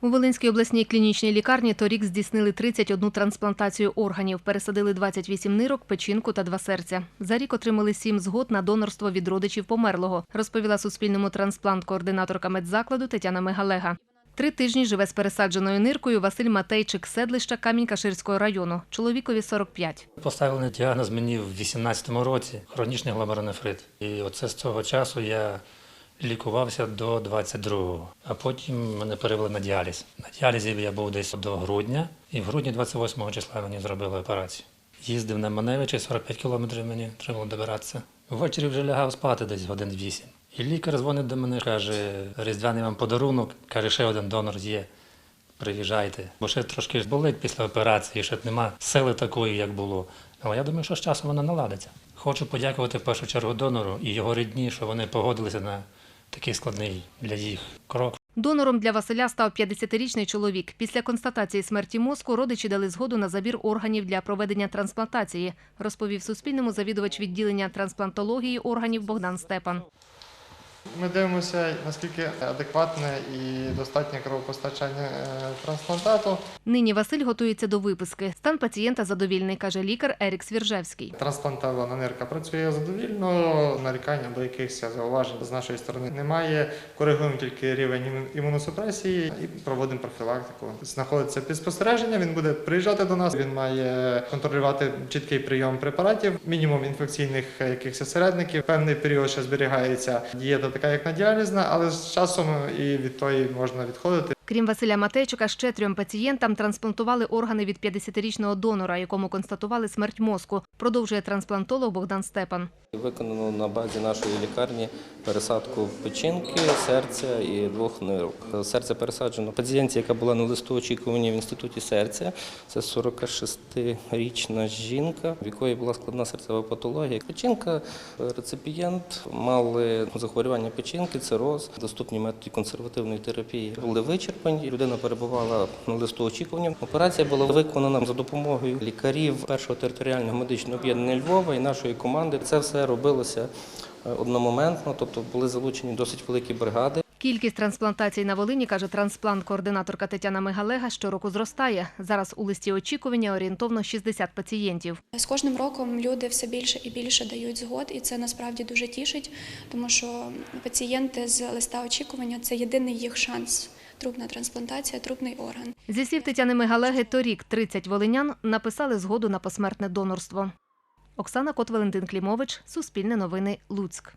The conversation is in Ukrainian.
У Волинській обласній клінічній лікарні торік здійснили 31 трансплантацію органів, пересадили 28 нирок, печінку та два серця. За рік отримали 7 згод на донорство від родичів померлого, розповіла Суспільному трансплант-координаторка медзакладу Тетяна Мегалега. Три тижні живе з пересадженою ниркою Василь Матейчик Седлища Камінь-Каширського району. Чоловікові 45. Поставили діагноз мені в 18-му році хронічний гломеронефрит. І оце з цього часу я лікувався до 22-го. А потім мене перевели на діаліз. На діалізі я був десь до грудня, і в грудні 28-го числа мені зробили операцію. Їздив на Маневичі, 45 кілометрів мені треба добиратися. Ввечері вже лягав спати десь годин 8. І лікар дзвонить до мене, каже, різдвяний вам подарунок, каже, ще один донор є. Приїжджайте. Бо ще трошки болить після операції, ще нема сили такої, як було. Але я думаю, що з часом вона наладиться. Хочу подякувати в першу чергу донору і його рідні, що вони погодилися на такий складний для їх крок. Донором для Василя став 50-річний чоловік. Після констатації смерті мозку родичі дали згоду на забір органів для проведення трансплантації, розповів Суспільному завідувач відділення трансплантології органів Богдан Степан. Ми дивимося, наскільки адекватне і достатнє кровопостачання е, трансплантату. Нині Василь готується до виписки. Стан пацієнта задовільний, каже лікар Ерік Свіржевський. Трансплантована нирка працює задовільно, нарікань або якихось зауважень з нашої сторони немає. Коригуємо тільки рівень імуносупресії і проводимо профілактику. Знаходиться під спостереження, він буде приїжджати до нас. Він має контролювати чіткий прийом препаратів, мінімум інфекційних е, якихось середників. Певний період ще зберігається дієта така, як на діалізна, але з часом і від тої можна відходити. Крім Василя Матейчука, ще трьом пацієнтам трансплантували органи від 50-річного донора, якому констатували смерть мозку. Продовжує трансплантолог Богдан Степан. Виконано на базі нашої лікарні пересадку печінки, серця і двох нирок. Серце пересаджено пацієнтці, яка була на листу очікування в інституті серця. Це 46-річна жінка, в якої була складна серцева патологія. Печінка, реципієнт мали захворювання печінки, цироз, доступні методи консервативної терапії були вичерпані. Людина перебувала на листу очікування. Операція була виконана за допомогою лікарів першого територіального медичного об'єднання Львова і нашої команди. Це все робилося е, одномоментно, тобто були залучені досить великі бригади. Кількість трансплантацій на Волині, каже трансплант-координаторка Тетяна Мегалега, щороку зростає. Зараз у листі очікування орієнтовно 60 пацієнтів. З кожним роком люди все більше і більше дають згод, і це насправді дуже тішить, тому що пацієнти з листа очікування це єдиний їх шанс. Трупна трансплантація, трубний орган. Зі слів Тетяни Мигалеги, торік 30 волинян написали згоду на посмертне донорство. Оксана Кот, Валентин Клімович, Суспільне новини, Луцьк.